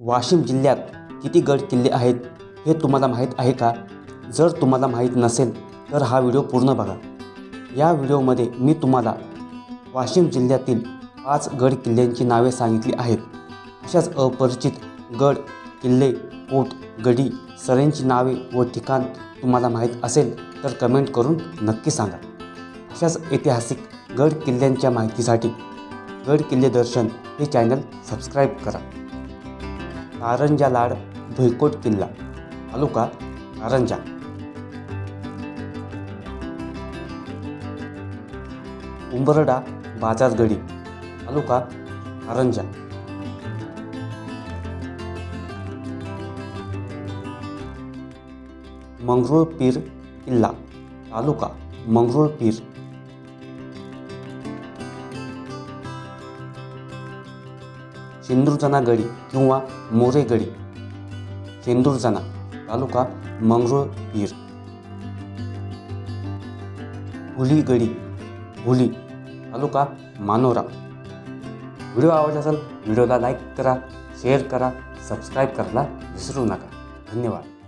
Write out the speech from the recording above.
वाशिम जिल्ह्यात किती गड किल्ले आहेत हे तुम्हाला माहीत आहे का? जर तुम्हाला माहीत नसेल तर हा व्हिडिओ पूर्ण बघा. या व्हिडिओमध्ये मी तुम्हाला वाशिम जिल्ह्यातील पाच गड किल्ल्यांची नावे सांगितली आहेत. अशाच अपरिचित गड किल्ले पोट गडी सऱ्यांची नावे व ठिकाण तुम्हाला माहीत असेल तर कमेंट करून नक्की सांगा. अशाच ऐतिहासिक गड किल्ल्यांच्या माहितीसाठी गड किल्ले दर्शन हे चॅनल सबस्क्राईब करा. कारंजा लाड भुईकोट किल्ला. तालुका कारंजा. उंबरडा बाजारगडी तालुका कारंजा. मंगरुळपीर किल्ला तालुका मंगरुळपीर. शेंदूरजना गडी किंवा मोरे गडी शेंदूरजना तालुका मंगरुळपीर. हुली गडी हुली तालुका मानोरा. व्हिडिओ आवडला असेल व्हिडिओला लाईक करा शेअर करा सबस्क्राईब करायला विसरू नका. धन्यवाद.